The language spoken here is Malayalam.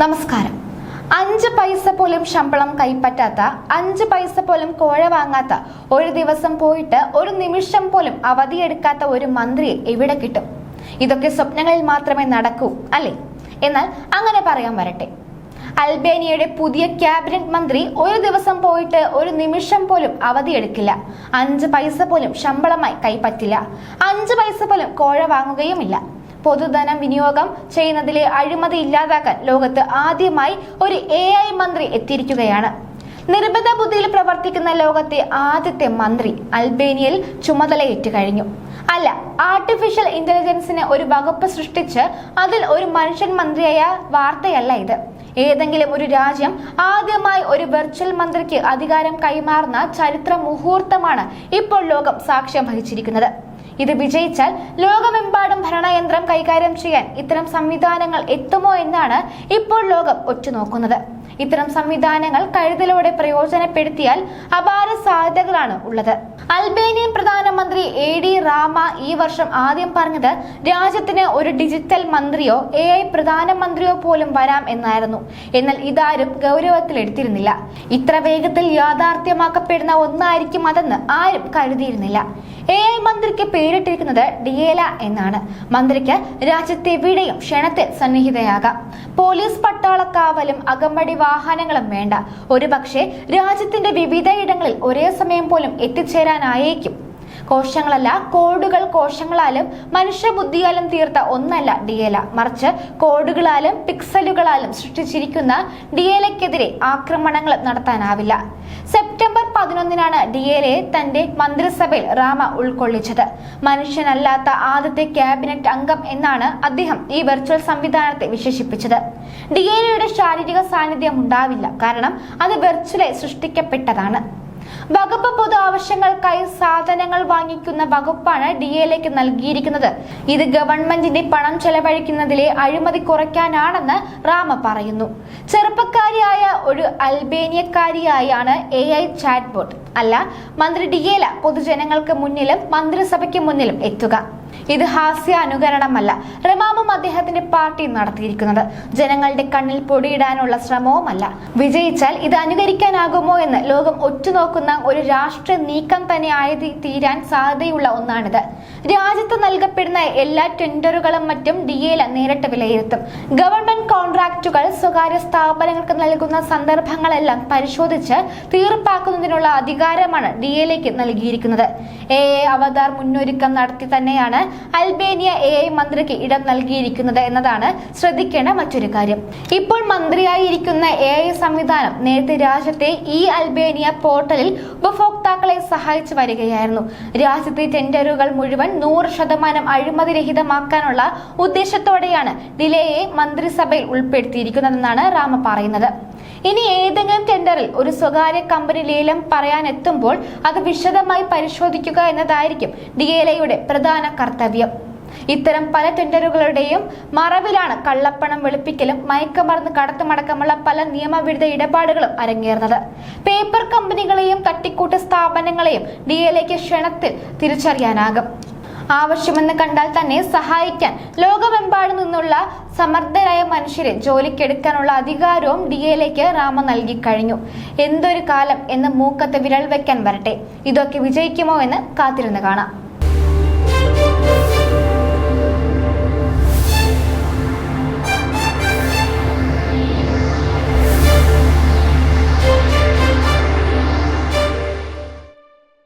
നമസ്കാരം. അഞ്ച് പൈസ പോലും ശമ്പളം കൈപ്പറ്റാത്ത അഞ്ച് പൈസ പോലും കോഴ വാങ്ങാത്ത ഒരു ദിവസം പോയിട്ട് ഒരു നിമിഷം പോലും അവധിയെടുക്കാത്ത ഒരു മന്ത്രിയെ എവിടെ കിട്ടും? ഇതൊക്കെ സ്വപ്നങ്ങളിൽ മാത്രമേ നടക്കൂ അല്ലേ? എന്നാൽ അങ്ങനെ പറയാൻ വരട്ടെ. അൽബേനിയയുടെ പുതിയ ക്യാബിനറ്റ് മന്ത്രി ഒരു ദിവസം പോയിട്ട് ഒരു നിമിഷം പോലും അവധിയെടുക്കില്ല അഞ്ച് പൈസ പോലും ശമ്പളമായി കൈപ്പറ്റില്ല. അഞ്ച് പൈസ പോലും കോഴ വാങ്ങുകയുമില്ല. പൊതുധനം വിനിയോഗം ചെയ്യുന്നതിലെ അഴിമതി ഇല്ലാതാക്കാൻ ലോകത്ത് ആദ്യമായി ഒരു എ മന്ത്രി എത്തിയിരിക്കുകയാണ്. നിർബന്ധ ബുദ്ധിയിൽ പ്രവർത്തിക്കുന്ന ലോകത്തെ ആദ്യത്തെ മന്ത്രി അൽബേനിയയിൽ ചുമതലയേറ്റു കഴിഞ്ഞു. അല്ല ആർട്ടിഫിഷ്യൽ ഇന്റലിജൻസിന് ഒരു വകുപ്പ് സൃഷ്ടിച്ച് അതിൽ ഒരു മനുഷ്യൻ മന്ത്രിയായ വാർത്തയല്ല ഇത്. ഏതെങ്കിലും ഒരു രാജ്യം ആദ്യമായി ഒരു വെർച്വൽ മന്ത്രിക്ക് അധികാരം കൈമാറുന്ന ചരിത്ര മുഹൂർത്തമാണ് ഇപ്പോൾ ലോകം സാക്ഷ്യം വഹിച്ചിരിക്കുന്നത്. ഇത് വിജയിച്ചാൽ ലോകമെമ്പാടും ഭരണയന്ത്രം കൈകാര്യം ചെയ്യാൻ ഇത്തരം സംവിധാനങ്ങൾ എത്തുമോ എന്നാണ് ഇപ്പോൾ ലോകം ഒറ്റുനോക്കുന്നത്. ഇത്തരം സംവിധാനങ്ങൾ കരുതലോടെ പ്രയോജനപ്പെടുത്തിയാൽ അപാര സാധ്യതകളാണ് ഉള്ളത്. അൽബേനിയൻ പ്രധാനമന്ത്രി എ ഡി റാമ ഈ വർഷം ആദ്യം പറഞ്ഞത് രാജ്യത്തിന് ഒരു ഡിജിറ്റൽ മന്ത്രിയോ എ ഐ പ്രധാനമന്ത്രിയോ പോലും വരാം എന്നായിരുന്നു. എന്നാൽ ഇതാരും ഗൗരവത്തിലെടുത്തിരുന്നില്ല ഇത്ര വേഗത്തിൽ യാഥാർത്ഥ്യമാക്കപ്പെടുന്ന ഒന്നായിരിക്കും അതെന്ന് ആരും കരുതിയിരുന്നില്ല. എ ഐ മന്ത്രിക്ക് പേരിട്ടിരിക്കുന്നത് ഡിയേല എന്നാണ്. മന്ത്രിക്ക് രാജ്യത്തെവിടെയും ക്ഷണത്തിൽ സന്നിഹിതയാകാം. പോലീസ് പട്ടാളക്കാവലും അകമ്പടി വാഹനങ്ങളും വേണ്ട. ഒരുപക്ഷെ രാജ്യത്തിന്റെ വിവിധയിടങ്ങളിൽ ഒരേ സമയം പോലും എത്തിച്ചേരാനായേക്കും. കോശങ്ങളല്ല കോഡുകൾ കോശങ്ങളാലും മനുഷ്യബുദ്ധിയാലും തീർത്ത ഒന്നല്ല ഡിയേല മറിച്ച് കോഡുകളാലും പിക്സലുകളാലും സൃഷ്ടിച്ചിരിക്കുന്ന ഡിയേലയ്ക്കെതിരെ ആക്രമണങ്ങൾ നടത്താനാവില്ല. സെപ്റ്റംബർ പതിനൊന്നിനാണ് ഡിയേലയെ തന്റെ മന്ത്രിസഭയിൽ റാമ ഉൾക്കൊള്ളിച്ചത്. മനുഷ്യനല്ലാത്ത ആദ്യത്തെ ക്യാബിനറ്റ് അംഗം എന്നാണ് അദ്ദേഹം ഈ വെർച്വൽ സംവിധാനത്തെ വിശേഷിപ്പിച്ചത്. ഡിയേലയുടെ ശാരീരിക സാന്നിധ്യം ഉണ്ടാവില്ല. കാരണം അത് വെർച്വലായി സൃഷ്ടിക്കപ്പെട്ടതാണ്. വകുപ്പ് പൊതു ആവശ്യങ്ങൾക്കായി സാധനങ്ങൾ വാങ്ങിക്കുന്ന വകുപ്പാണ് ഡി എയിലേക്ക് നൽകിയിരിക്കുന്നത്. ഇത് ഗവൺമെന്റിന്റെ പണം ചെലവഴിക്കുന്നതിലെ അഴിമതി കുറയ്ക്കാനാണെന്ന് റാമ പറയുന്നു. ചെറുപ്പക്കാരിയായ ഒരു അൽബേനിയക്കാരിയായാണ് എ ഐ ചാറ്റ്ബോട്ട് അല്ല മന്ത്രി ഡിയേല പൊതുജനങ്ങൾക്ക് മുന്നിലും മന്ത്രിസഭയ്ക്ക് മുന്നിലും എത്തുക. ഇത് ഹാസ്യ അനുകരണമല്ല റമാമും അദ്ദേഹത്തിന്റെ പാർട്ടി നടത്തിയിരിക്കുന്നത്. ജനങ്ങളുടെ കണ്ണിൽ പൊടിയിടാനുള്ള ശ്രമവുമല്ല. വിജയിച്ചാൽ ഇത് അനുകരിക്കാനാകുമോ എന്ന് ലോകം ഒറ്റുനോക്കുന്ന ഒരു രാഷ്ട്രീയ നീക്കം തന്നെ ആയത് തീരാൻ സാധ്യതയുള്ള ഒന്നാണിത്. രാജ്യത്ത് നൽകപ്പെടുന്ന എല്ലാ ടെൻഡറുകളും മറ്റും ഡി എൽ നേരിട്ട് വിലയിരുത്തും. ഗവൺമെന്റ് കോൺട്രാക്റ്റുകൾ സ്വകാര്യ സ്ഥാപനങ്ങൾക്ക് നൽകുന്ന സന്ദർഭങ്ങളെല്ലാം പരിശോധിച്ച് തീർപ്പാക്കുന്നതിനുള്ള അധികാരമാണ് ഡി ഡിഎലേക്ക് നൽകിയിരിക്കുന്നത്. എ എ അവതാർ മുന്നൊരുക്കം നടത്തി തന്നെയാണ് അൽബേനിയ എ ഐ മന്ത്രിക്ക് ഇടം നൽകിയിരിക്കുന്നത് എന്നതാണ് ശ്രദ്ധിക്കേണ്ട മറ്റൊരു കാര്യം. ഇപ്പോൾ മന്ത്രിയായിരിക്കുന്ന എ ഐ സംവിധാനം നേരത്തെ രാജ്യത്തെ ഈ അൽബേനിയ പോർട്ടലിൽ ഉപഭോക്താക്കളെ സഹായിച്ചു വരികയായിരുന്നു. രാജ്യത്തെ ടെൻഡറുകൾ മുഴുവൻ നൂറ് ശതമാനം അഴിമതിരഹിതമാക്കാനുള്ള ഉദ്ദേശത്തോടെയാണ് ഡിലേയെ മന്ത്രിസഭയിൽ ഉൾപ്പെടുത്തിയിരിക്കുന്നതെന്നാണ് രാമ പറയുന്നത്. ഇനി ഏതെങ്കിലും ടെൻഡറിൽ ഒരു സ്വകാര്യ കമ്പനി ലേലം പറയാൻ എത്തുമ്പോൾ അത് വിശദമായി പരിശോധിക്കുക എന്നതായിരിക്കും ഡിഎലയുടെ പ്രധാന കർത്തവ്യം. ഇത്തരം പല ടെൻഡറുകളുടെയും മറവിലാണ് കള്ളപ്പണം വെളുപ്പിക്കലും മയക്കമർന്ന് കടത്തുമടക്കമുള്ള പല നിയമവിരുദ്ധ ഇടപാടുകളും അരങ്ങേറുന്നത്. പേപ്പർ കമ്പനികളെയും തട്ടിക്കൂട്ട് സ്ഥാപനങ്ങളെയും ഡി എൽ എക്ക് ക്ഷണത്തിൽ തിരിച്ചറിയാനാകും. ആവശ്യമെന്ന് കണ്ടാൽ തന്നെ സഹായിക്കാൻ ലോകമെമ്പാട് നിന്നുള്ള സമർത്ഥരായ മനുഷ്യരെ ജോലിക്കെടുക്കാനുള്ള അധികാരവും ഡി എയിലേക്ക് രാമ നൽകി കഴിഞ്ഞു. എന്തൊരു കാലം എന്ന് മൂക്കത്ത് വിരൽ വെക്കാൻ വരട്ടെ. ഇതൊക്കെ വിജയിക്കുമോ എന്ന് കാത്തിരുന്ന് കാണാം.